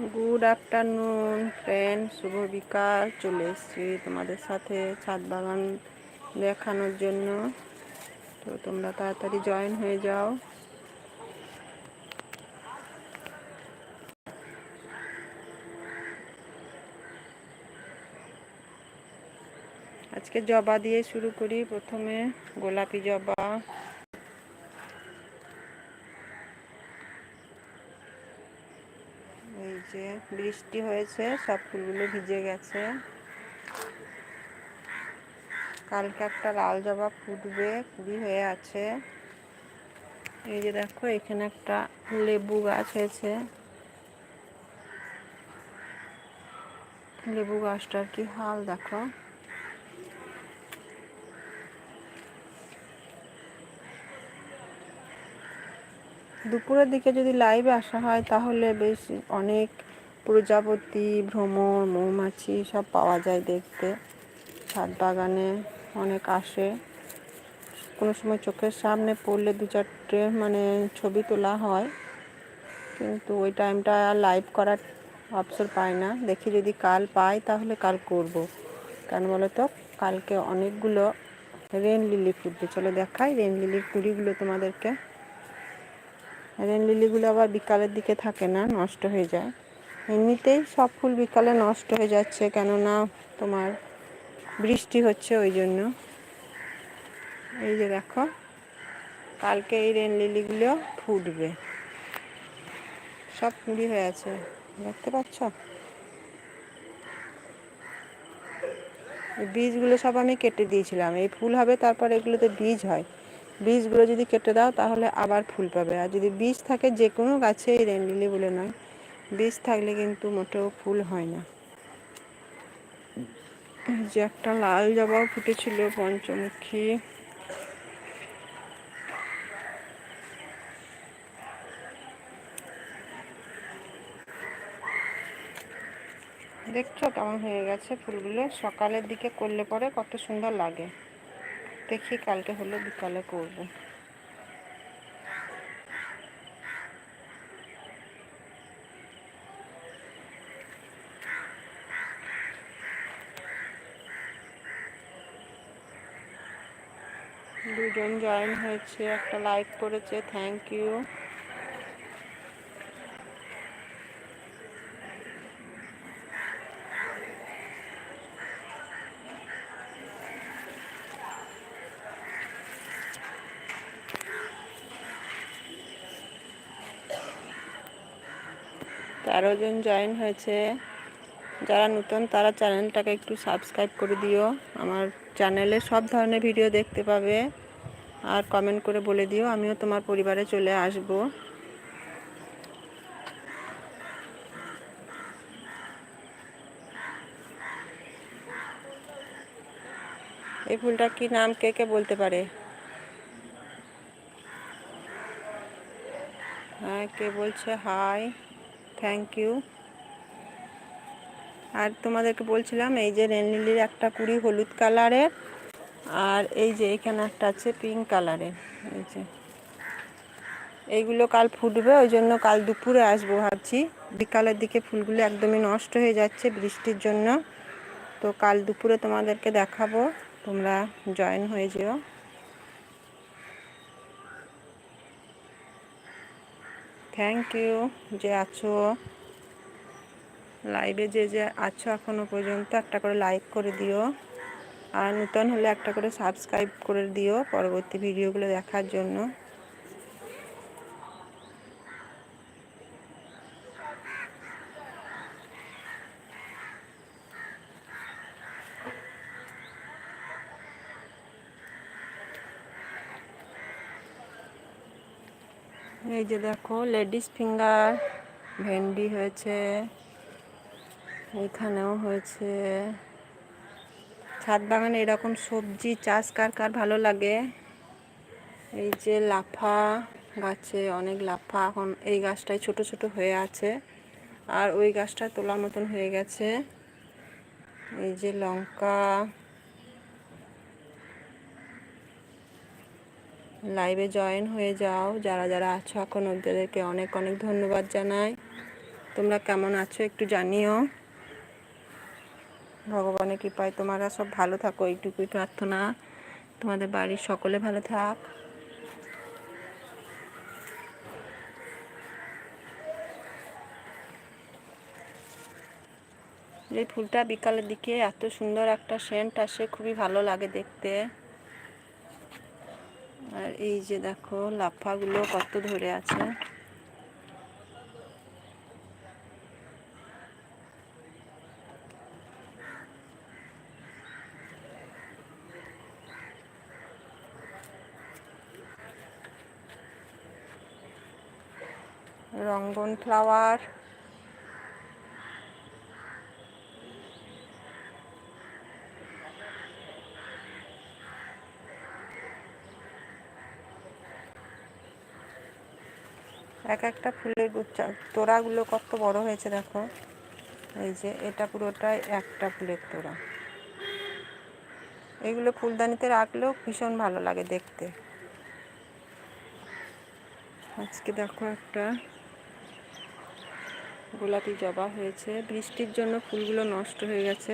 Good afternoon friend শুভ বিকাল। চলে এসেছি তোমাদের সাথে ছাদ বাগান দেখানোর জন্য। তো তোমরা তাড়াতাড়ি জয়েন হয়ে যাও। আজকে জবা দিয়ে শুরু করি। প্রথমে গোলাপি জবা এই যে বৃষ্টি হয়েছে, সব ফুলগুলো ভিজে গেছে। কালকে একটা লাল জবা ফুটবে কুড়ি হয়ে আছে। এই যে দেখো, এখানে একটা লেবু গাছ হয়েছে। লেবু গাছটার কি হাল দেখো। দুপুরের দিকে যদি লাইভে আসা হয়, তাহলে বেশ অনেক প্রজাপতি, ভ্রমর, মৌমাছি সব পাওয়া যায় দেখতে। ছাদ বাগানে অনেক আসে। কোনো সময় চোখের সামনে পড়লে দু চারটে মানে ছবি তোলা হয়। কিন্তু ওই টাইমটা আর লাইভ করার অবসর পাই না। দেখি যদি কাল পাই, তাহলে কাল করব। কেন বলো তো কালকে অনেকগুলো রেন লিলি ফুটবে চলো দেখাই রেন লিলির কুড়িগুলো তোমাদেরকে। রেন লিলিগুলো আবার বিকালের দিকে থাকে না, নষ্ট হয়ে যায়। এমনিতেই সব ফুল বিকালে নষ্ট হয়ে যাচ্ছে, কেননা তোমার বৃষ্টি হচ্ছে ওই জন্য। এই যে দেখো, কালকে এই রেন লিলিগুলো ফুটবে। সব কুড়ি হয়ে আছে, দেখতে পাচ্ছ? বীজগুলো সব আমি কেটে দিয়েছিলাম। এই ফুল হবে, তারপর এগুলোতে বীজ হয়। বীজগুলো যদি কেটে দাও, তাহলে আবার ফুল পাবে। আর যদি বীজ থাকে যে কোনো গাছে, এই বলে নয়। বীজ থাকলে কিন্তু মোটেও ফুল হয় না। যে একটা লাল জবাও ফুটেছিল পঞ্চমুখী। দেখছ কেমন হয়ে গেছে ফুলগুলো? সকালের দিকে করলে পরে কত সুন্দর লাগে। দেখি কালকে হলে বিকালে করব। দুজন জয়েন হয়েছে একটা লাইক করেছে থ্যাংক ইউ তেরো জন জয়েন হয়েছে। যারা নতুন, তারা চ্যানেলটাকে একটু সাবস্ক্রাইব করে দিও। আমার চ্যানেলে সব ধরনের ভিডিও দেখতে পাবে। আর কমেন্ট করে বলে দিও, আমিও তোমার পরিবারে চলে আসব। এই ফুলটা কি নাম, কে কে বলতে পারে? হ্যাঁ কে বলছে? হাই থ্যাংক ইউ আর তোমাদেরকে বলছিলাম, এই যে রেনলিলির একটা কুড়ি হলুদ কালারের, আর এই যে এখানে একটা আছে পিঙ্ক কালারের, এই যে। এইগুলো কাল ফুটবে, ওই জন্য কাল দুপুরে আসব ভাবছি। বিকালের দিকে ফুলগুলো একদমই নষ্ট হয়ে যাচ্ছে বৃষ্টির জন্য। তো কাল দুপুরে তোমাদেরকে দেখাবো, তোমরা জয়েন হয়ে যেও। থ্যাংক ইউ যে আছো। লাইভে যে যে আছো এখনও পর্যন্ত, একটা করে লাইক করে দিও। আর নূতন হলে একটা করে সাবস্ক্রাইব করে দিও পরবর্তী ভিডিওগুলো দেখার জন্য। এই যে দেখো, লেডিস ফিঙ্গার, ভেন্ডি হয়েছে, এখানেও হয়েছে। ছাদ বাগানে এরকম সবজি চাষ কার কার ভালো লাগে? এই যে লাফা গাছে অনেক লাফা, এখন এই গাছটাই ছোট ছোট হয়ে আছে, আর ওই গাছটা তোলার মতন হয়ে গেছে। এই যে লঙ্কা লাইভে জয়েন হয়ে যাও। যারা যারা আছো এখন, ওদেরকে অনেক অনেক ধন্যবাদ জানাই। তোমরা কেমন আছো একটু জানিও। ভগবানের কৃপায় তোমরা সব ভালো থাকো, এইটুকুই প্রার্থনা। তোমাদের বাড়ির সকলে ভালো থাক। এই ফুলটা বিকালের দিকে এত সুন্দর একটা সেন্ট আসে, খুবই ভালো লাগে দেখতে। আর এই যে দেখো লাফাগুলো কত ধরে আছে। রঙ্গন ফ্লাওয়ার এক একটা ফুলের তোড়াগুলো কত বড় হয়েছে দেখো। এই যে, এটা পুরোটাই একটা ফুলের তোড়া। এগুলো ফুলদানিতে রাখলেও ভীষণ ভালো লাগে দেখতে। আজকে দেখো একটা গোলাপি জবা হয়েছে। বৃষ্টির জন্য ফুলগুলো নষ্ট হয়ে গেছে।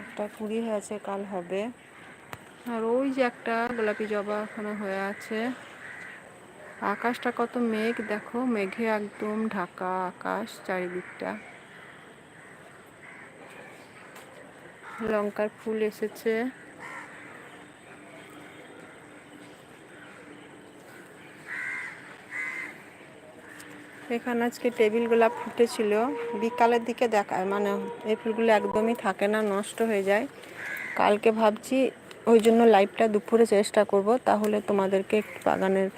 একটা কুড়ি হয়েছে, কাল হবে। আর ওই যে একটা গোলাপি জবা এখনও হয়ে আছে। আকাশটা কত মেঘ, দেখো মেঘে একদম ঢাকা আকাশ চারিদিকটা। লঙ্কার ফুল এসেছে। এখানে আজকে টেবিল গোলাপ ফুটেছিল। বিকালের দিকে দেখা মানে এই ফুলগুলো একদমই থাকে না, নষ্ট হয়ে যায়। কালকে ভাবছি ওই জন্য লাইভটা দুপুরে চেষ্টা করব, তাহলে তোমাদেরকে বাগানের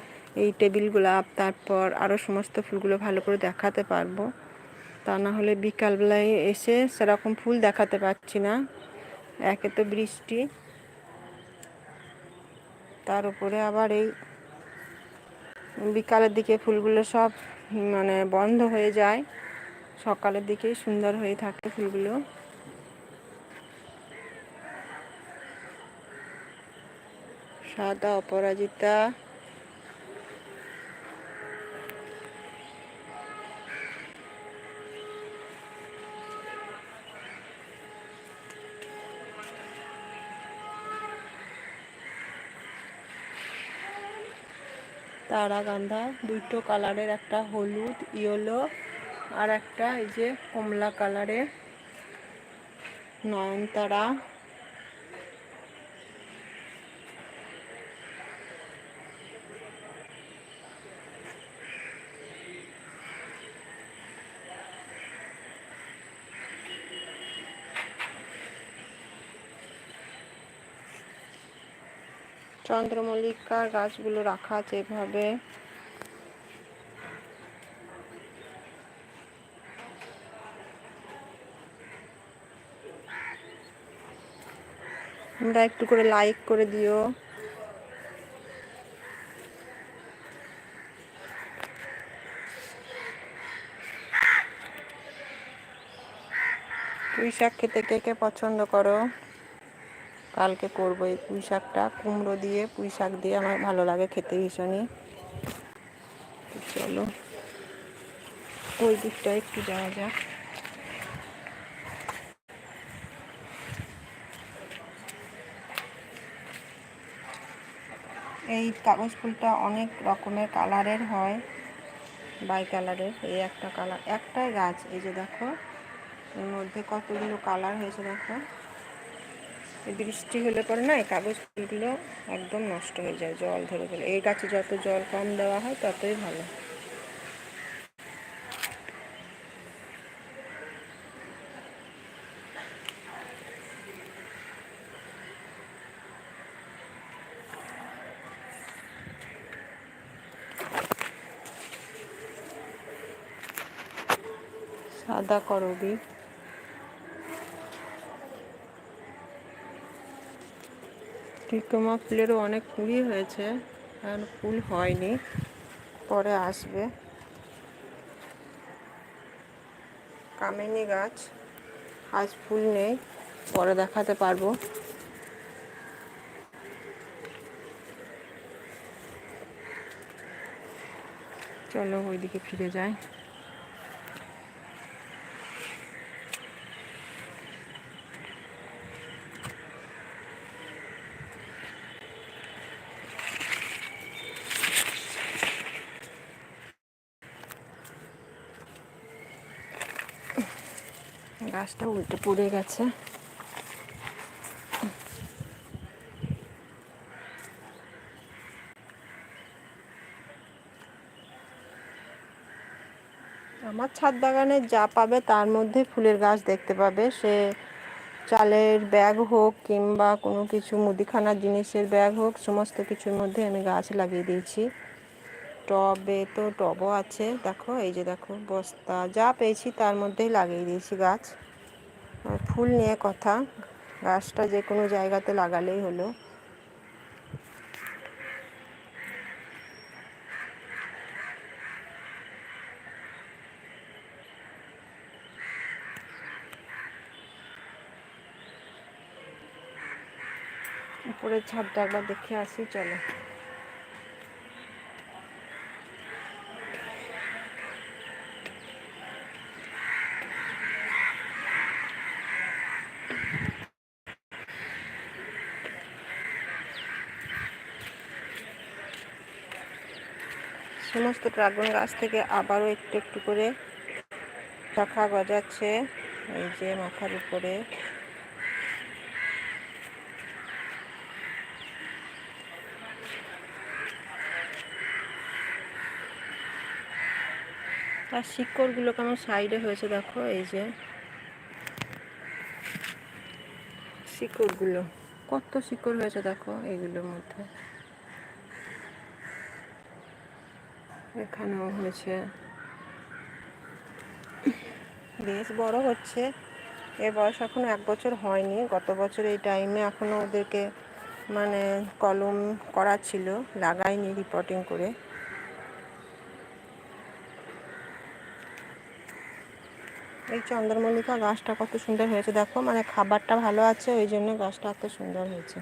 এই টেবিল গোলাপ তারপর আরও সমস্ত ফুলগুলো ভালো করে দেখাতে পারব। তা না হলে বিকালবেলায় এসে সেরকম ফুল দেখাতে পারছি না। একে তো বৃষ্টি। তার উপরে আবার এই বিকালের দিকে ফুলগুলো সব মানে বন্ধ হয়ে যায়। সকালের দিকেই সুন্দর হয়ে থাকে ফুলগুলো। সাদা অপরাজিতা। তারা তারাগান্ধা, দুটো কালারের একটা হলুদ, ইয়েলো, আর একটা এই যে কমলা কালারের নয়নতারা। চন্দ্রমল্লিকার গাছগুলো রাখা আছে এভাবে। তোমরা একটু করে লাইক করে দিও। পুঁই শাক খেতে কে কে পছন্দ করো? কালকে করব এই পুঁই শাকটা। কুমড়ো দিয়ে, পুঁই শাক দিয়ে আমার ভালো লাগে খেতে ভীষণই। চলো, ওই দিকটা একটু যাওয়া যাক। এই কাগজ ফুলটা অনেক রকমের কালারের হয়, বাই কালারের। এই একটা কালার, একটাই গাছ, এই যে দেখো, এর মধ্যে কতগুলো কালার হয়েছে দেখো। বৃষ্টি হলে পরে না এই কাগজ ফুলগুলো একদম নষ্ট হয়ে যায় জল ধরে গেলে। এই গাছে যত জল কম দেওয়া হয় ততই ভালো। সাদা করবি। টিকমা ফুলেরও অনেক কুড়ি হয়েছে এখন ফুল হয়নি, পরে আসবে। কামিনী গাছ, আজ ফুল নেই, পরে দেখাতে পারব। চলো ওইদিকে ফিরে যাই। গাছটা উল্টে পড়ে গেছে। আমার ছাদ বাগানে যা পাবে তার মধ্যে ফুলের গাছ দেখতে পাবে। সে চালের ব্যাগ হোক কিংবা কোনো কিছু মুদিখানার জিনিসের ব্যাগ হোক, সমস্ত কিছুর মধ্যে আমি গাছ লাগিয়ে দিয়েছি। টবে তো টবও আছে, দেখো, এই যে দেখো, বস্তা, যা পেয়েছি তার মধ্যেই লাগিয়ে দিয়েছি গাছ। ফুল নিয়ে কথা, গাছটা যে কোনো জায়গাতে লাগালেই হলো। উপরের ছাদটা একবার দেখে আসি, চলো। সমস্ত ড্রাগন গাছ থেকে আবারও একটু একটু করে শাখা গজাচ্ছে। এই যে মাথার উপরে। তার শিকড়গুলো কেমন সাইডে হয়েছে দেখো, এই যে। শিকড়গুলো। কত শিকড় হয়েছে দেখো এইগুলোর মধ্যে। এখানেও হয়েছে। বেশ বড় হচ্ছে। এর বয়স এখনও এক বছর হয়নি। গত বছর এই টাইমে এখনও ওদেরকে মানে কলম করা ছিল। লাগাইনি রিপোর্টিং করে। এই চন্দ্রমল্লিকা গাছটা কত সুন্দর হয়েছে। দেখো মানে খাবারটা ভালো আছে, ওই জন্য গাছটা এত সুন্দর হয়েছে।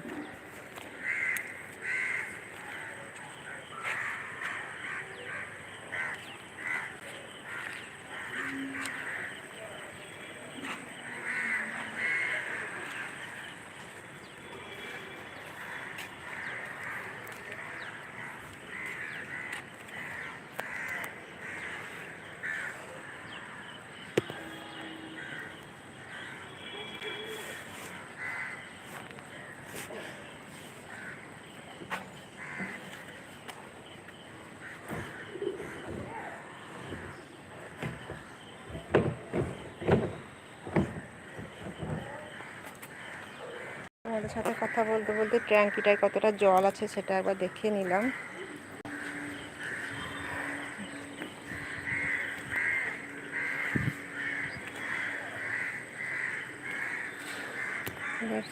আমাদের সাথে কথা বলতে বলতে ট্যাঙ্কিটায় কতটা জল আছে সেটা একবার দেখে নিলাম।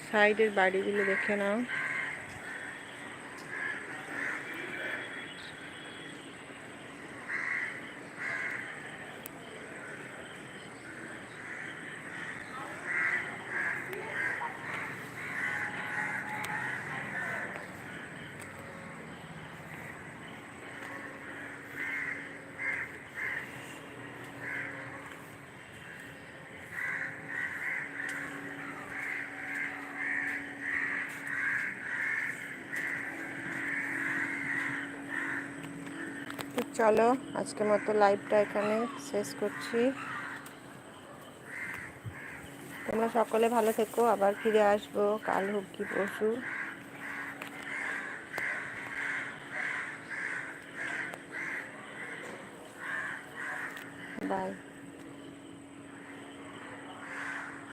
সাইডের বাড়িগুলো দেখে নাও তো চলো আজকের মতো লাইভটা এখানে শেষ করছি। তোমরা সকলে ভালো থেকো, আবার ফিরে আসব কাল হোক কি পরশু।